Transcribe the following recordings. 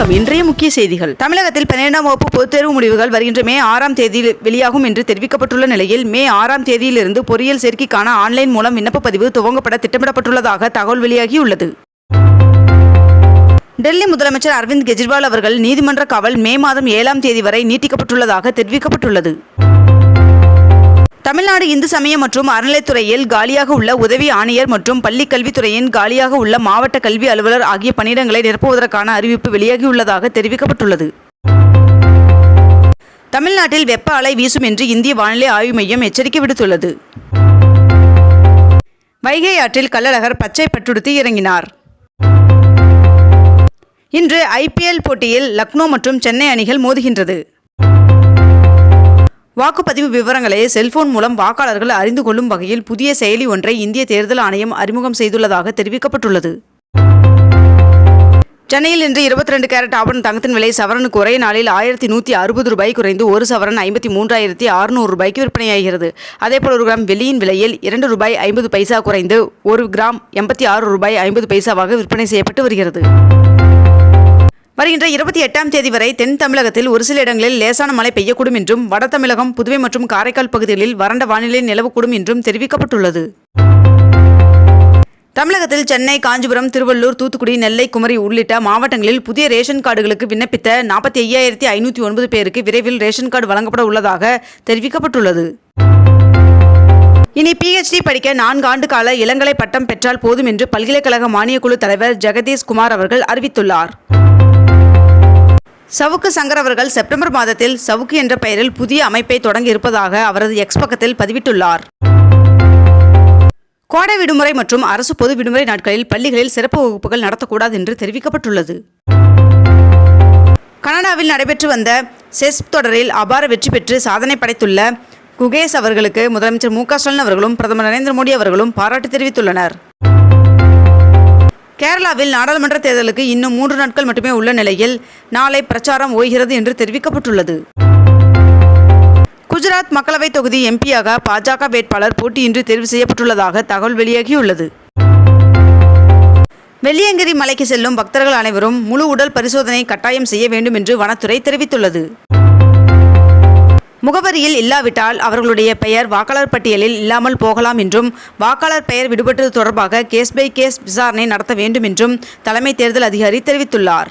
வணக்கம். இன்றைய முக்கிய செய்திகள். தமிழகத்தில் பன்னிரெண்டாம் வகுப்பு பொதுத் தேர்வு முடிவுகள் வருகின்ற மே ஆறாம் தேதியில் வெளியாகும் என்று தெரிவிக்கப்பட்டுள்ள நிலையில் மே ஆறாம் தேதியிலிருந்து பொறியியல் சேர்க்கைக்கான ஆன்லைன் மூலம் விண்ணப்ப பதிவு துவங்கப்பட திட்டமிடப்பட்டுள்ளதாக தகவல் வெளியாகியுள்ளது. டெல்லி முதலமைச்சர் அரவிந்த் கெஜ்ரிவால் அவர்கள் நீதிமன்ற காவல் மே மாதம் ஏழாம் தேதி வரை நீட்டிக்கப்பட்டுள்ளதாக தெரிவிக்கப்பட்டுள்ளது. தமிழ்நாடு இந்து சமய மற்றும் அறநிலைத்துறையில் காலியாக உள்ள உதவி ஆணையர் மற்றும் பள்ளிக் கல்வித்துறையின் காலியாக உள்ள மாவட்ட கல்வி அலுவலர் ஆகிய பணியிடங்களை நிரப்புவதற்கான அறிவிப்பு வெளியாகியுள்ளதாக தெரிவிக்கப்பட்டுள்ளது. தமிழ்நாட்டில் வெப்ப அலை வீசும் என்று இந்திய வானிலை ஆய்வு மையம் எச்சரிக்கை விடுத்துள்ளது. வைகை ஆற்றில் கள்ளழகர் பச்சை பற்றுடுத்தி இறங்கினார். இன்று ஐபிஎல் போட்டியில் லக்னோ மற்றும் சென்னை அணிகள் மோதுகின்றது. வாக்குப்பதிவு விவரங்களை செல்போன் மூலம் வாக்காளர்கள் அறிந்து கொள்ளும் வகையில் புதிய செயலி ஒன்றை இந்திய தேர்தல் ஆணையம் அறிமுகம் செய்துள்ளதாக தெரிவிக்கப்பட்டுள்ளது. சென்னையில் இன்று இருபத்தி ரெண்டு கேரட் ஆபரண தங்கத்தின் விலை சவரனுக்கு ஒரே நாளில் ஆயிரத்தி நூற்றி அறுபது ரூபாய் குறைந்து ஒரு சவரன் ஐம்பத்தி மூன்றாயிரத்தி அறுநூறு ரூபாய்க்கு விற்பனையாகிறது. அதேபோல் ஒரு கிராம் வெள்ளியின் விலையில் இரண்டு ரூபாய் ஐம்பது பைசா குறைந்து ஒரு கிராம் எண்பத்தி ஆறு ரூபாய் ஐம்பது பைசாவாக விற்பனை செய்யப்பட்டு வருகிறது. வருகின்ற இருபத்தி எட்டாம் தேதி வரை தென் தமிழகத்தில் ஒரு சில இடங்களில் லேசான மழை பெய்யக்கூடும் என்றும் வட தமிழகம் புதுவை மற்றும் காரைக்கால் பகுதிகளில் வறண்ட வானிலை நிலவக்கூடும் என்றும் தெரிவிக்கப்பட்டுள்ளது. தமிழகத்தில் சென்னை காஞ்சிபுரம் திருவள்ளூர் தூத்துக்குடி நெல்லை குமரி உள்ளிட்ட மாவட்டங்களில் புதிய ரேஷன் கார்டுகளுக்கு விண்ணப்பித்த நாற்பத்தி ஐயாயிரத்தி ஐநூற்றி ஒன்பது பேருக்கு விரைவில் ரேஷன் கார்டு வழங்கப்பட உள்ளதாக தெரிவிக்கப்பட்டுள்ளது. இனி பிஹெச்டி படிக்க நான்கு ஆண்டு கால இளங்கலை பட்டம் பெற்றால் போதும் என்று பல்கலைக்கழக மானியக்குழு தலைவர் ஜெகதீஷ் குமார் அவர்கள் அறிவித்துள்ளார். சவுக்கு சங்கர் அவர்கள் செப்டம்பர் மாதத்தில் சவுக்கு என்ற பெயரில் புதிய அமைப்பை தொடங்கி இருப்பதாக அவரது எக்ஸ் பக்கத்தில் பதிவிட்டுள்ளார். கோடை விடுமுறை மற்றும் அரசு பொது விடுமுறை நாட்களில் பள்ளிகளில் சிறப்பு வகுப்புகள் நடத்தக்கூடாது என்று தெரிவிக்கப்பட்டுள்ளது. கனடாவில் நடைபெற்று வந்த செஸ் தொடரில் அபார வெற்றி பெற்று சாதனை படைத்துள்ள குகேஷ் அவர்களுக்கு முதலமைச்சர் மு க ஸ்டாலின் அவர்களும் பிரதமர் நரேந்திர மோடி அவர்களும் பாராட்டு தெரிவித்துள்ளனர். கேரளாவில் நாடாளுமன்ற தேர்தலுக்கு இன்னும் மூன்று நாட்கள் மட்டுமே உள்ள நிலையில் நாளை பிரச்சாரம் ஓய்கிறது என்று தெரிவிக்கப்பட்டுள்ளது. குஜராத் மக்களவைத் தொகுதி எம்பியாக பாஜக வேட்பாளர் போட்டியின்றி தேர்வு செய்யப்பட்டுள்ளதாக தகவல் வெளியாகியுள்ளது. வெள்ளியங்கிரி மலைக்கு செல்லும் பக்தர்கள் அனைவரும் முழு உடல் பரிசோதனை கட்டாயம் செய்ய வேண்டும் என்று வனத்துறை தெரிவித்துள்ளது. முகவரியில் இல்லாவிட்டால் அவர்களுடைய பெயர் வாக்காளர் பட்டியலில் இல்லாமல் போகலாம் என்றும் வாக்காளர் பெயர் விடுபட்டது தொடர்பாக கேஸ் பை கேஸ் விசாரணை நடத்த வேண்டும் என்றும் தலைமை தேர்தல் அதிகாரி தெரிவித்துள்ளார்.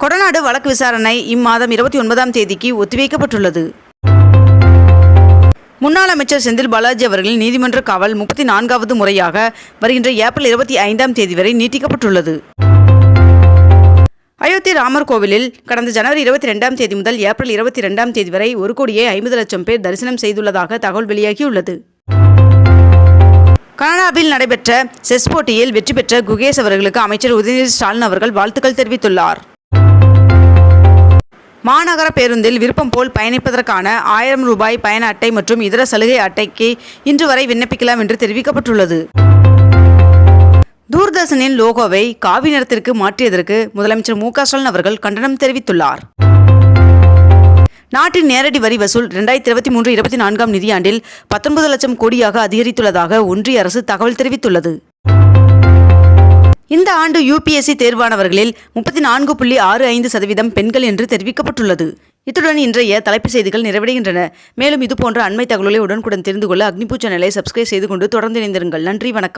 கொடநாடு வழக்கு விசாரணை இம்மாதம் இருபத்தி ஒன்பதாம் தேதிக்கு ஒத்திவைக்கப்பட்டுள்ளது. முன்னாள் அமைச்சர் செந்தில் பாலாஜி அவர்களின் நீதிமன்ற காவல் முப்பத்தி நான்காவது முறையாக வருகின்ற ஏப்ரல் இருபத்தி ஐந்தாம் தேதி வரை நீட்டிக்கப்பட்டுள்ளது. அயோத்தி ராமர் கோவிலில் கடந்த ஜனவரி இருபத்தி ரெண்டாம் தேதி முதல் ஏப்ரல் இருபத்தி ரெண்டாம் தேதி வரை ஒரு கோடியே ஐம்பது லட்சம் பேர் தரிசனம் செய்துள்ளதாக தகவல் வெளியாகியுள்ளது. கனடாவில் நடைபெற்ற செஸ் போட்டியில் வெற்றி பெற்ற குகேஷ் அவர்களுக்கு அமைச்சர் உதயநிதி ஸ்டாலின் அவர்கள் வாழ்த்துக்கள் தெரிவித்துள்ளார். மாநகர பேருந்தில் விருப்பம் போல் பயணிப்பதற்கான ஆயிரம் ரூபாய் பயண அட்டை மற்றும் இதர சலுகை அட்டைக்கு இன்று வரை விண்ணப்பிக்கலாம் என்று தெரிவிக்கப்பட்டுள்ளது. தூர்தர்ஷனின் லோகோவை காவி நிறத்திற்கு மாற்றியதற்கு முதலமைச்சர் மு ஸ்டாலின் அவர்கள் கண்டனம் தெரிவித்துள்ளார். நாட்டின் நேரடி வரி வசூல் இரண்டாயிரத்தி இருபத்தி மூன்று இருபத்தி நான்காம் நிதியாண்டில் பத்தொன்பது லட்சம் கோடியாக அதிகரித்துள்ளதாக ஒன்றிய அரசு தகவல் தெரிவித்துள்ளது. இந்த ஆண்டு யுபிஎஸ்சி தேர்வானவர்களில் முப்பத்தி நான்கு புள்ளி ஆறு ஐந்து சதவீதம் பெண்கள் என்று தெரிவிக்கப்பட்டுள்ளது. இத்துடன் இன்றைய தலைப்பு செய்திகள் நிறைவடைகின்றன. மேலும் இதுபோன்ற அண்மை தகவலை உடனுக்குடன் தெரிந்து கொள்ள அக்னிபூ சேனலை சப்ஸ்கிரைப் செய்து கொண்டு தொடர்ந்து இணைந்திருங்கள். நன்றி வணக்கம்.